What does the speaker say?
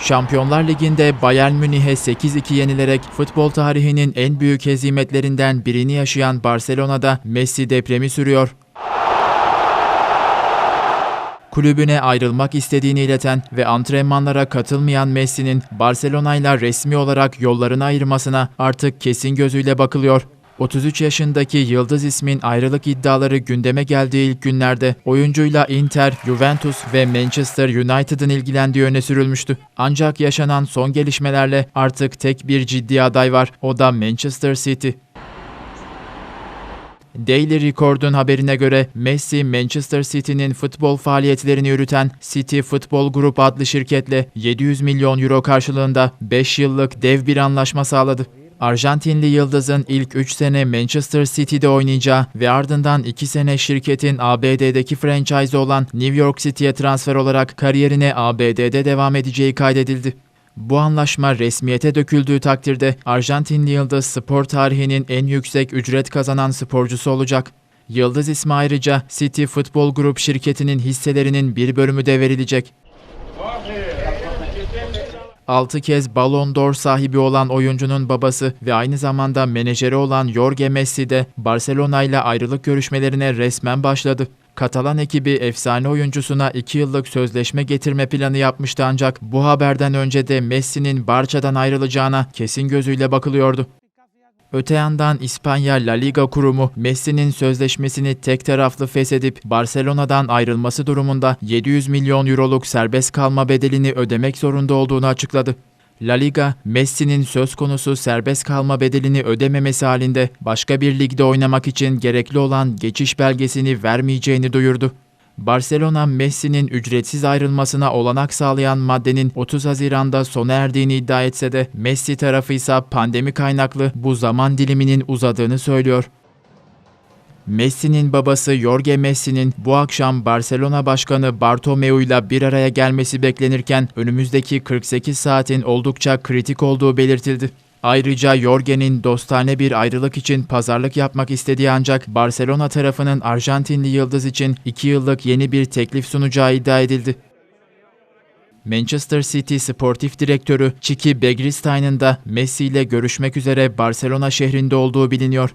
Şampiyonlar Ligi'nde Bayern Münih'e 8-2 yenilerek futbol tarihinin en büyük hezimetlerinden birini yaşayan Barcelona'da Messi depremi sürüyor. Kulübüne ayrılmak istediğini ileten ve antrenmanlara katılmayan Messi'nin Barcelona'yla resmi olarak yollarını ayırmasına artık kesin gözüyle bakılıyor. 33 yaşındaki Yıldız ismin ayrılık iddiaları gündeme geldiği ilk günlerde oyuncuyla Inter, Juventus ve Manchester United'ın ilgilendiği öne sürülmüştü. Ancak yaşanan son gelişmelerle artık tek bir ciddi aday var. O da Manchester City. Daily Record'un haberine göre Messi, Manchester City'nin futbol faaliyetlerini yürüten City Football Group adlı şirketle 700 milyon euro karşılığında 5 yıllık dev bir anlaşma sağladı. Arjantinli Yıldız'ın ilk 3 sene Manchester City'de oynayacağı ve ardından 2 sene şirketin ABD'deki franchise olan New York City'ye transfer olarak kariyerine ABD'de devam edeceği kaydedildi. Bu anlaşma resmiyete döküldüğü takdirde Arjantinli Yıldız spor tarihinin en yüksek ücret kazanan sporcusu olacak. Yıldız ismi ayrıca City Football Group şirketinin hisselerinin bir bölümü de verilecek. 6 kez Ballon d'Or sahibi olan oyuncunun babası ve aynı zamanda menajeri olan Jorge Messi de Barcelona ile ayrılık görüşmelerine resmen başladı. Katalan ekibi efsane oyuncusuna 2 yıllık sözleşme getirme planı yapmıştı ancak bu haberden önce de Messi'nin Barça'dan ayrılacağına kesin gözüyle bakılıyordu. Öte yandan İspanya La Liga kurumu Messi'nin sözleşmesini tek taraflı feshedip Barcelona'dan ayrılması durumunda 700 milyon euroluk serbest kalma bedelini ödemek zorunda olduğunu açıkladı. La Liga, Messi'nin söz konusu serbest kalma bedelini ödememesi halinde başka bir ligde oynamak için gerekli olan geçiş belgesini vermeyeceğini duyurdu. Barcelona, Messi'nin ücretsiz ayrılmasına olanak sağlayan maddenin 30 Haziran'da sona erdiğini iddia etse de Messi tarafı ise pandemi kaynaklı bu zaman diliminin uzadığını söylüyor. Messi'nin babası Jorge Messi'nin bu akşam Barcelona Başkanı Bartomeu ile bir araya gelmesi beklenirken önümüzdeki 48 saatin oldukça kritik olduğu belirtildi. Ayrıca Jorge'nin dostane bir ayrılık için pazarlık yapmak istediği ancak Barcelona tarafının Arjantinli yıldız için 2 yıllık yeni bir teklif sunacağı iddia edildi. Manchester City sportif direktörü Çiki Begristein'in da Messi ile görüşmek üzere Barcelona şehrinde olduğu biliniyor.